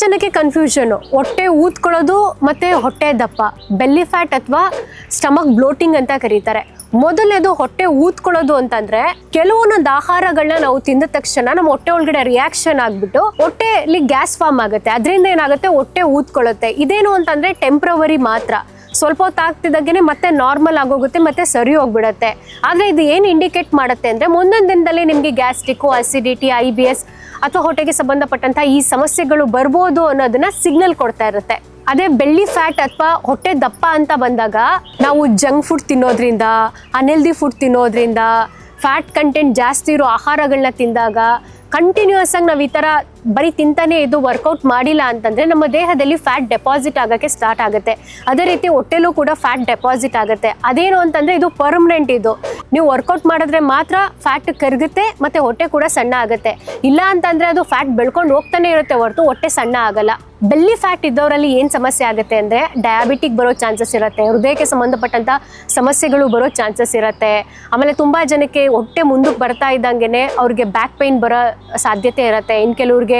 ಜನಕ್ಕೆ ಕನ್ಫ್ಯೂಷನ್ ಹೊಟ್ಟೆ ಊದ್ಕೊಳ್ಳೋದು ಮತ್ತೆ ಹೊಟ್ಟೆ ದಪ್ಪ. ಬೆಲ್ಲಿ ಫ್ಯಾಟ್ ಅಥವಾ ಸ್ಟಮಕ್ ಬ್ಲೋಟಿಂಗ್ ಅಂತ ಕರೀತಾರೆ. ಮೊದಲನೇದು ಹೊಟ್ಟೆ ಊದ್ಕೊಳ್ಳೋದು ಅಂತಂದ್ರೆ ಕೆಲವೊಂದೊಂದು ಆಹಾರಗಳನ್ನ ನಾವು ತಿಂದ ತಕ್ಷಣ ನಮ್ಮ ಹೊಟ್ಟೆ ಒಳಗಡೆ ರಿಯಾಕ್ಷನ್ ಆಗ್ಬಿಟ್ಟು ಹೊಟ್ಟೆಯಲ್ಲಿ ಗ್ಯಾಸ್ ಫಾರ್ಮ್ ಆಗುತ್ತೆ. ಅದರಿಂದ ಏನಾಗುತ್ತೆ? ಹೊಟ್ಟೆ ಊದ್ಕೊಳ್ಳುತ್ತೆ. ಇದೇನು ಅಂತಂದ್ರೆ ಟೆಂಪ್ರವರಿ ಮಾತ್ರ. ಸ್ವಲ್ಪ ಹೊತ್ತು ಆಗ್ತಿದ್ದಾಗೇನೆ ಮತ್ತೆ ನಾರ್ಮಲ್ ಆಗೋಗುತ್ತೆ, ಮತ್ತೆ ಸರಿ ಹೋಗ್ಬಿಡತ್ತೆ. ಆದರೆ ಇದು ಏನು ಇಂಡಿಕೇಟ್ ಮಾಡುತ್ತೆ ಅಂದರೆ ಮುಂದೊಂದು ದಿನದಲ್ಲಿ ನಿಮಗೆ gastric acidity I B S ಅಥವಾ ಹೊಟ್ಟೆಗೆ ಸಂಬಂಧಪಟ್ಟಂಥ ಈ ಸಮಸ್ಯೆಗಳು ಬರ್ಬೋದು ಅನ್ನೋದನ್ನ ಸಿಗ್ನಲ್ ಕೊಡ್ತಾ ಇರುತ್ತೆ. ಅದೇ ಬೆಳ್ಳಿ ಫ್ಯಾಟ್ ಅಥವಾ ಹೊಟ್ಟೆ ದಪ್ಪ ಅಂತ ಬಂದಾಗ ನಾವು ಜಂಕ್ ಫುಡ್ ತಿನ್ನೋದ್ರಿಂದ ಅನ್ಹೆಲ್ದಿ ಫುಡ್ ತಿನ್ನೋದ್ರಿಂದ ಫ್ಯಾಟ್ ಕಂಟೆಂಟ್ ಜಾಸ್ತಿ ಇರೋ ಆಹಾರಗಳನ್ನ ತಿಂದಾಗ ಕಂಟಿನ್ಯೂಸ್ ಆಗಿ ನಾವು ಈ ಥರ ಬರೀ ತಿಂತಾನೆ ಇದು ವರ್ಕೌಟ್ ಮಾಡಿಲ್ಲ ಅಂತಂದ್ರೆ ನಮ್ಮ ದೇಹದಲ್ಲಿ ಫ್ಯಾಟ್ ಡೆಪಾಸಿಟ್ ಆಗಕ್ಕೆ ಸ್ಟಾರ್ಟ್ ಆಗುತ್ತೆ. ಅದೇ ರೀತಿ ಹೊಟ್ಟೆಲೂ ಕೂಡ ಫ್ಯಾಟ್ ಡೆಪಾಸಿಟ್ ಆಗುತ್ತೆ. ಅದೇನು ಅಂತಂದ್ರೆ ಇದು ಪರ್ಮನೆಂಟ್ ಇದು. ನೀವು ವರ್ಕೌಟ್ ಮಾಡಿದ್ರೆ ಮಾತ್ರ ಫ್ಯಾಟ್ ಕರಗುತ್ತೆ ಮತ್ತೆ ಹೊಟ್ಟೆ ಕೂಡ ಸಣ್ಣ ಆಗುತ್ತೆ. ಇಲ್ಲ ಅಂತಂದ್ರೆ ಅದು ಫ್ಯಾಟ್ ಬೆಳ್ಕೊಂಡು ಹೋಗ್ತಾನೆ ಇರುತ್ತೆ ಹೊರತು ಹೊಟ್ಟೆ ಸಣ್ಣ ಆಗಲ್ಲ. ಬೆಲ್ಲಿ ಫ್ಯಾಟ್ ಇದ್ದವರಲ್ಲಿ ಏನು ಸಮಸ್ಯೆ ಆಗುತ್ತೆ ಅಂದರೆ ಡಯಾಬಿಟಿಕ್ ಬರೋ ಚಾನ್ಸಸ್ ಇರುತ್ತೆ. ಹೃದಯಕ್ಕೆ ಸಂಬಂಧಪಟ್ಟಂಥ ಸಮಸ್ಯೆಗಳು ಬರೋ ಚಾನ್ಸಸ್ ಇರುತ್ತೆ. ಆಮೇಲೆ ತುಂಬ ಜನಕ್ಕೆ ಹೊಟ್ಟೆ ಮುಂದಕ್ಕೆ ಬರ್ತಾ ಇದ್ದಂಗೆ ಅವ್ರಿಗೆ ಬ್ಯಾಕ್ ಪೈನ್ ಬರೋ ಸಾಧ್ಯತೆ ಇರುತ್ತೆ. ಇನ್ನು ಕೆಲವ್ರಿಗೆ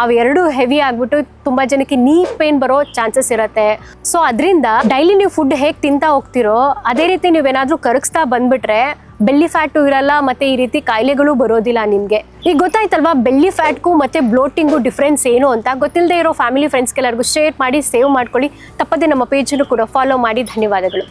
ಅವೆರಡು ಹೆವಿ ಆಗಿಬಿಟ್ಟು ತುಂಬ ಜನಕ್ಕೆ ನೀ ಪೇನ್ ಬರೋ ಚಾನ್ಸಸ್ ಇರುತ್ತೆ. ಸೊ ಅದರಿಂದ ಡೈಲಿ ನೀವು ಫುಡ್ ಹೇಗೆ ತಿಂತಾ ಹೋಗ್ತಿರೋ, ಅದೇ ರೀತಿ ನೀವೇನಾದರೂ ಕರಗಿಸ್ತಾ ಬಂದ್ಬಿಟ್ರೆ ಬೆಳ್ಳಿ ಫ್ಯಾಟು ಇರಲ್ಲ, ಮತ್ತೆ ಈ ರೀತಿ ಕಾಯಿಲೆಗಳು ಬರೋದಿಲ್ಲ ನಿಮಗೆ. ಈಗ ಗೊತ್ತಾಯ್ತಲ್ವಾ ಬೆಳ್ಳಿ ಫ್ಯಾಟ್ಗೂ ಮತ್ತೆ ಬ್ಲೋಟಿಂಗು ಡಿಫ್ರೆನ್ಸ್ ಏನು ಅಂತ? ಗೊತ್ತಿಲ್ಲದೆ ಇರೋ ಫ್ಯಾಮಿಲಿ ಫ್ರೆಂಡ್ಸ್ಗೆಲ್ಲರಿಗೂ ಶೇರ್ ಮಾಡಿ ಸೇವ್ ಮಾಡ್ಕೊಳ್ಳಿ. ತಪ್ಪದೆ ನಮ್ಮ ಪೇಜನ್ನು ಕೂಡ ಫಾಲೋ ಮಾಡಿ. ಧನ್ಯವಾದಗಳು.